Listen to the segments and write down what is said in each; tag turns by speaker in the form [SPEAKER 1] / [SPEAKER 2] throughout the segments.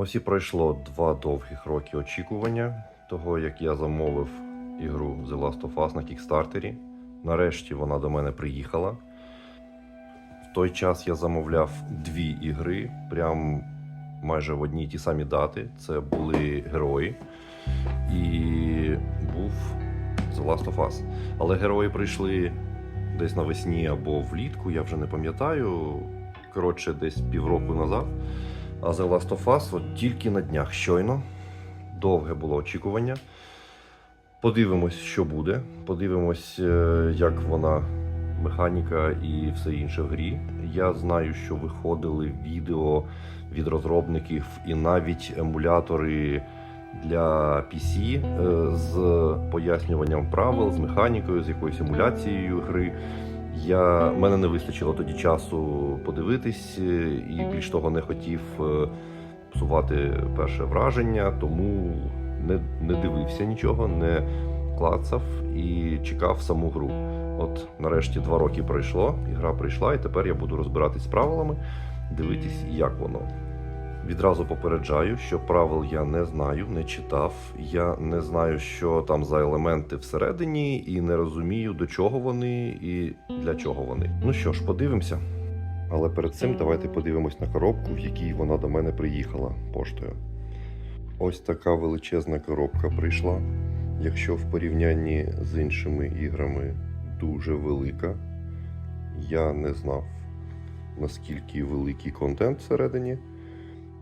[SPEAKER 1] Ось і пройшло два довгих роки очікування того, як я замовив ігру The Last of Us на кікстартері. Нарешті вона до мене приїхала. В той час я замовляв дві ігри, прям майже в одні й ті самі дати. Це були герої і був The Last of Us. Але герої прийшли десь навесні або влітку, я вже не пам'ятаю. Коротше, десь півроку назад. А The Last of Us от тільки на днях щойно. Довге було очікування. Подивимось, що буде. Подивимось, е, як вона, механіка і все інше в грі. Я знаю, що виходили відео від розробників і навіть емулятори для PC е, з пояснюванням правил, з механікою, з якоюсь емуляцією гри. Я, мене не вистачило тоді часу подивитись, е, і більш того, не хотів е, псувати перше враження, тому не, не дивився нічого, не клацав і чекав саму гру. От нарешті два роки пройшло, і гра прийшла, і тепер я буду розбиратись з правилами, дивитись, як воно. Відразу попереджаю, що правил я не знаю, не читав. Я не знаю, що там за елементи всередині, і не розумію, до чого вони і для чого вони. Ну що ж, подивимося. Але перед цим давайте подивимось на коробку, в якій вона до мене приїхала поштою. Ось така величезна коробка прийшла. Якщо в порівнянні з іншими іграми дуже велика, я не знав наскільки великий контент всередині,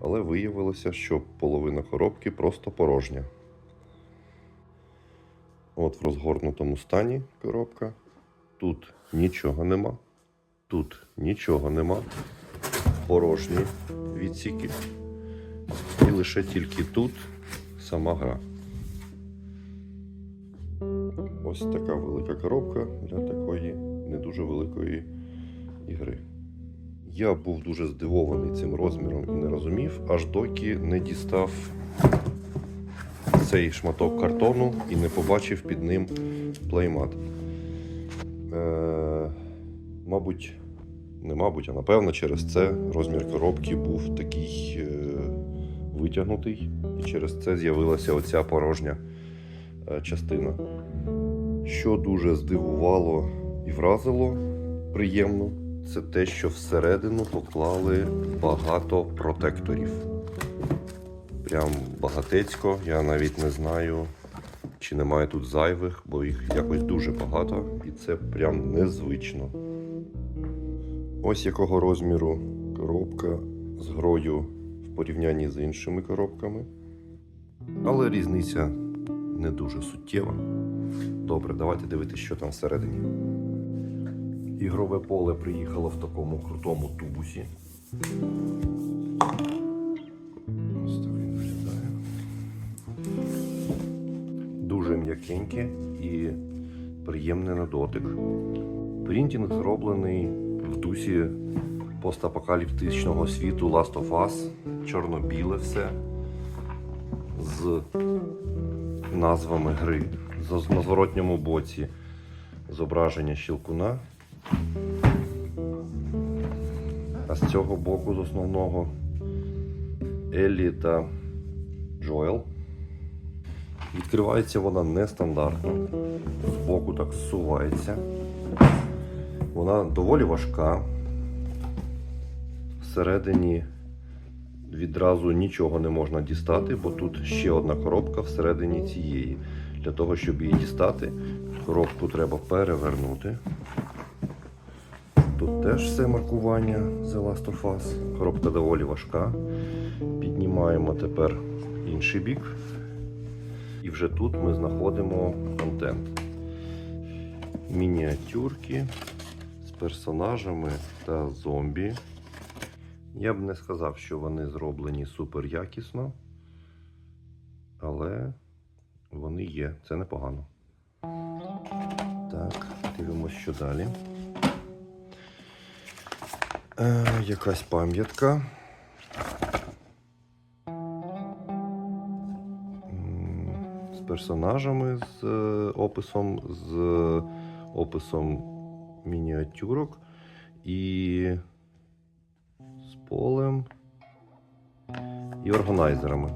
[SPEAKER 1] але виявилося, що половина коробки просто порожня. От в розгорнутому стані коробка. Тут нічого нема. Тут нічого нема. Порожні відсіки. І лише тільки тут сама гра. Ось така велика коробка для такої не дуже великої ігри. Я був дуже здивований цим розміром і не розумів, аж доки не дістав цей шматок картону і не побачив під ним плеймат. Е, мабуть, не мабуть, а напевно, через це розмір коробки був такий е, витягнутий, і через це з'явилася оця порожня е, частина. Що дуже здивувало і вразило приємно, це те, що всередину поклали багато протекторів. Прям багатецько, я навіть не знаю, чи немає тут зайвих, бо їх якось дуже багато, і це прям незвично. Ось якого розміру коробка з грою в порівнянні з іншими коробками. Але різниця не дуже суттєва. Добре, давайте дивитися, що там всередині. Ігрове поле приїхало в такому крутому тубусі. Дуже м'якеньке і приємне на дотик. Принтінг зроблений в дусі постапокаліптичного світу Last of Us. Чорно-біле все. З назвами гри. На зворотньому боці зображення щілкуна. А з цього боку, з основного, Еллі та Джоел. Відкривається вона нестандартно. Збоку так зсувається. Вона доволі важка. Всередині відразу нічого не можна дістати, бо тут ще одна коробка всередині цієї. Для того, щоб її дістати, коробку треба перевернути. Тут теж все маркування The Last of Us. Коробка доволі важка. Піднімаємо тепер інший бік. І вже тут ми знаходимо контент. Мініатюрки з персонажами та зомбі. Я б не сказав, що вони зроблені супер якісно, але вони є, це непогано. Так, дивимося, що далі. Е, якась пам'ятка. З персонажами, з е, описом, з описом мініатюрок і з полем і органайзерами.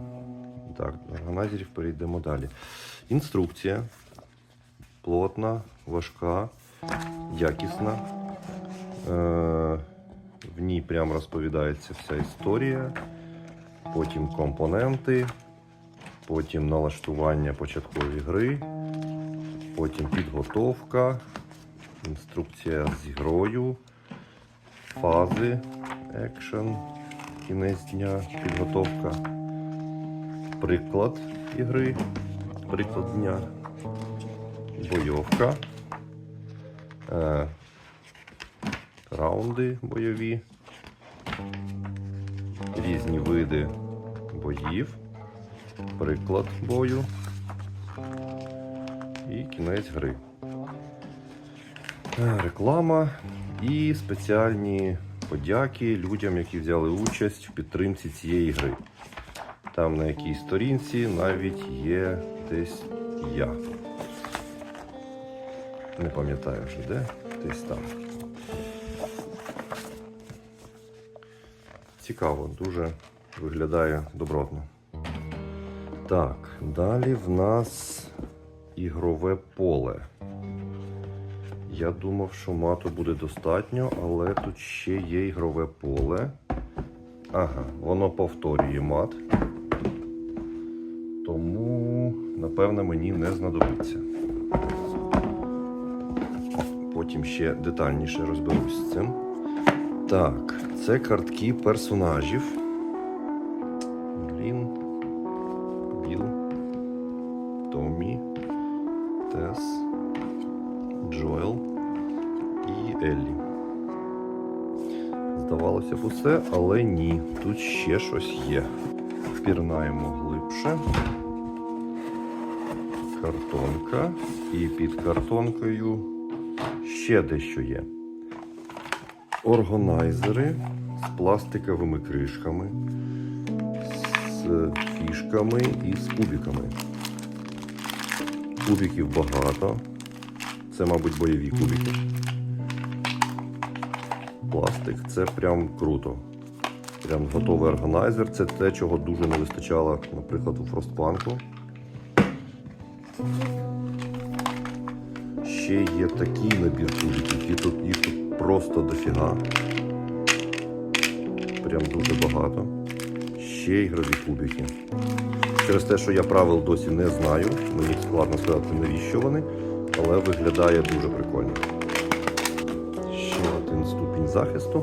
[SPEAKER 1] Так, органайзерів перейдемо далі. Інструкція плотна, важка, якісна. Е, в ній прямо розповідається вся історія, потім компоненти, потім налаштування початкової гри, потім підготовка, інструкція з грою, фази, екшен, кінець дня, підготовка, приклад ігри, приклад дня, бойовка, е, раунди бойові, різні види боїв, приклад бою і кінець гри. Е, Реклама і спеціальні подяки людям, які взяли участь в підтримці цієї гри. Там на якійсь сторінці навіть є десь я. Не пам'ятаю вже де, десь там. Цікаво, дуже виглядає добротно. Так, далі в нас ігрове поле. Я думав, що мату буде достатньо, але тут ще є ігрове поле. Ага, воно повторює мат. Тому, напевно, мені не знадобиться. Потім ще детальніше розберусь з цим. Так, це картки персонажів. Блін. Біл. Томі. Тес. Джоел і Еллі. Здавалося б усе, але ні. Тут ще щось є. Впірнаємо глибше. Картонка. І під картонкою ще дещо є. Органайзери з пластиковими кришками, з фішками і з кубиками. Кубиків багато. Це, мабуть, бойові кубики. Пластик це прям круто. Прям готовий органайзер. Це те, чого дуже не вистачало, наприклад, у Фростпанку. Ще є такий набір кубиків, і тут їх тут просто дофіга. Прям дуже багато. Ще ігрові кубики. Через те, що я правил досі не знаю, мені складно сказати, навіщо вони, але виглядає дуже прикольно. Ще один ступінь захисту.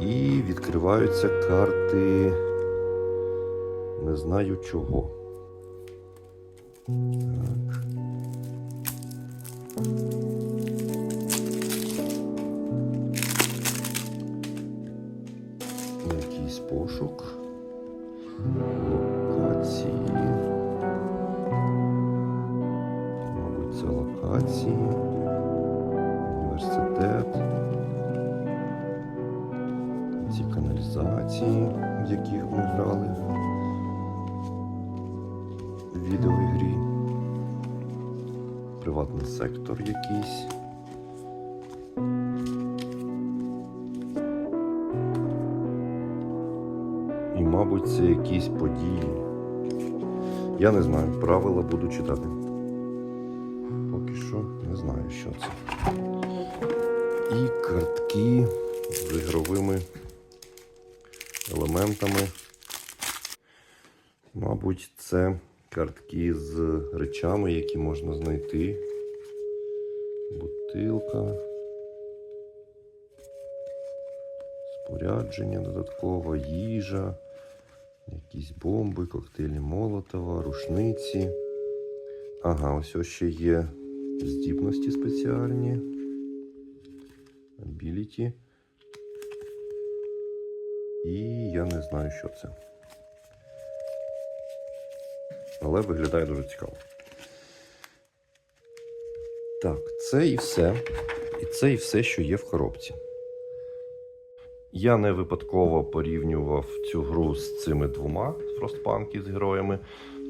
[SPEAKER 1] І відкриваються карти. Не знаю чого. Так. Якийсь пошук. Приватний сектор якийсь. І, мабуть, це якісь події. Я не знаю, правила буду читати. Поки що не знаю, що це. І картки з ігровими елементами. Мабуть, це картки з речами, які можна знайти. Бутилка. Спорядження додатково, їжа, якісь бомби, коктейлі Молотова, рушниці. Ага, ось ось ще є здібності спеціальні. Ability. І я не знаю, що це. Але виглядає дуже цікаво. Так, це і все. І це і все, що є в коробці. Я не випадково порівнював цю гру з цими двома Frostpunk з героями,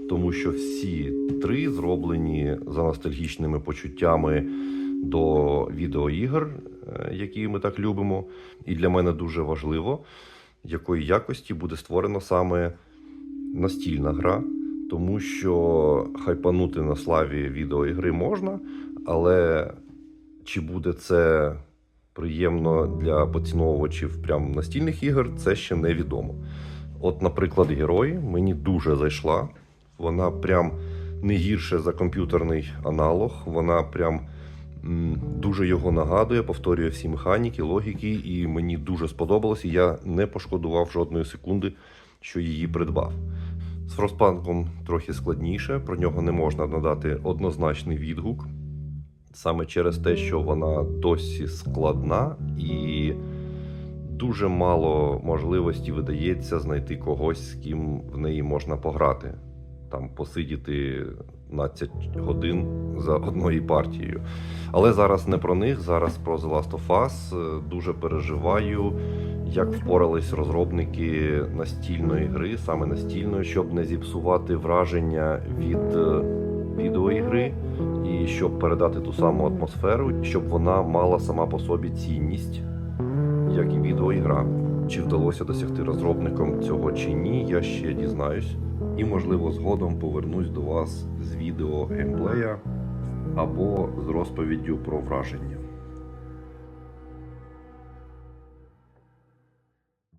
[SPEAKER 1] тому що всі три зроблені за ностальгічними почуттями до відеоігр, е, які ми так любимо. І для мене дуже важливо, якої якості буде створено саме настільна гра, тому що хайпанути на славі відеоігри можна, але чи буде це приємно для поціновувачів прям настільних ігор, це ще невідомо. От, наприклад, герої мені дуже зайшла. Вона прям не гірше за комп'ютерний аналог. Вона прям м, дуже його нагадує, повторює всі механіки, логіки, і мені дуже сподобалось. Я не пошкодував жодної секунди, що її придбав. З Фростпанком трохи складніше, про нього не можна надати однозначний відгук. Саме через те, що вона досі складна і дуже мало можливості видається знайти когось, з ким в неї можна пограти. Там посидіти 15 годин за одною партією. Але зараз не про них, зараз про The Last of Us. Дуже переживаю, як впорались розробники настільної гри, саме настільної, щоб не зіпсувати враження від е, відеоігри і щоб передати ту саму атмосферу, щоб вона мала сама по собі цінність, як і відеоігра. Чи вдалося досягти розробникам цього чи ні, я ще дізнаюсь. І, можливо, згодом повернусь до вас з відео геймплея або з розповіддю про враження.